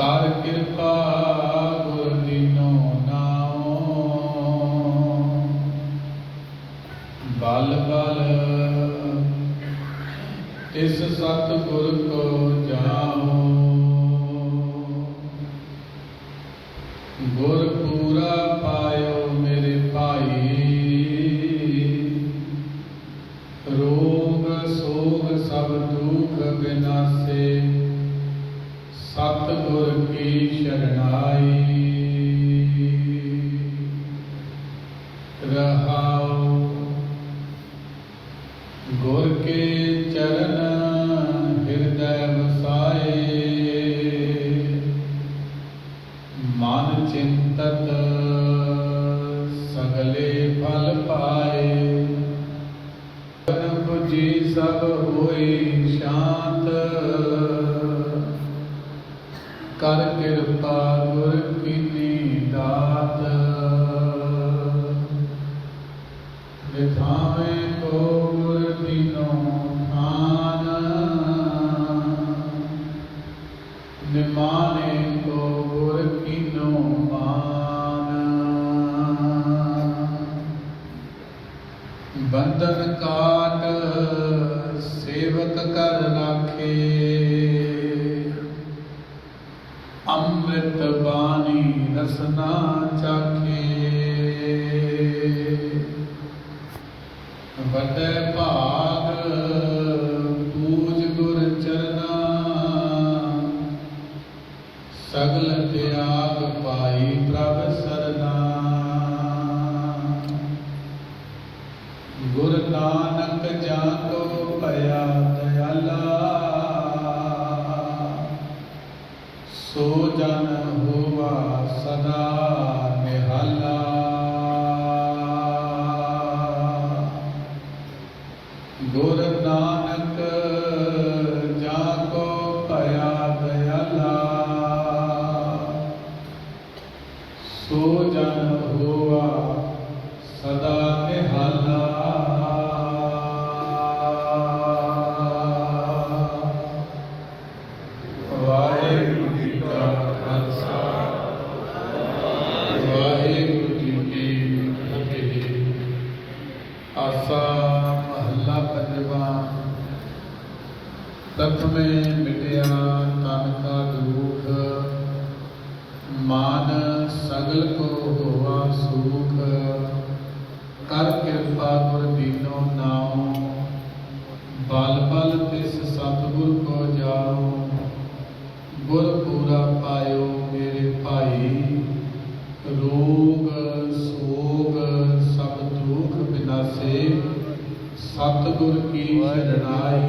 ਕਰ ਕਿਰਪਾ ਗੁਰ ਦੀਨੋ ਨਾਉ। ਬਲ ਬਲ ਤਿਸ ਸਤ ਗੁਰ ਕੋ ਜਾਉ। ਗੁਰ ਪੂਰਾ ਪਾਇਓ ਮੇਰੇ ਭਾਈ। ਰੋਗ ਸੋਗ ਸਭ ਦੁੱਖ ਬਿਨਾਸੇ ਸਤ ਗੁਰ ਕੀ ਸ਼ਰਣਾਈ ਰਹਾਉ ਗੁਰ ਕੇ ਚਰਨ ਹਿਰਦੈ ਵਸਾਏ। ਮਨ ਚਿੰਤਤ ਸਗਲੇ ਫਲ ਪਾਏ। ਤਨ ਪੁਜੀ ਸਭ ਹੋਈ ਸ਼ਾਂਤ ਨਿਮਾਨੇ ਕੋ ਗੁਰ ਕੀਨੋ ਮਾਨ। ਬੰਧਨ ਕਾਟ ਸੇਵਕ ਕਰ ਰਾਖੇ। ਅੰਮ੍ਰਿਤ ਬਾਣੀ ਰਸਨਾ ਚਾਖੇ। ਵੱਡੇ ਭਾ ਸਗਲ ਪਾਈ ਪ੍ਰਭ ਸਰਨਾ। ਗੁਰ ਨਾਨਕ ਜਾ ਕੋ ਭਇਆ ਦਇਆਲਾ। ਸੋ ਜਨ ਹੋਵਾ ਸਦਾ। ਆਸਾ ਮਹੱਲਾ ਪੰਜਵਾਂ। ਪ੍ਰਥਮੇ ਮਿਟਿਆ ਤਨ ਕਾ ਦੁਖ, ਮਾਨ ਸਗਲ ਕੋ ਹੋਵਾ ਸੁਖ। ਕਰ ਕਿਰਪਾ ਸਤਿਗੁਰ ਕੀ ਸ਼ਰਣਾਈ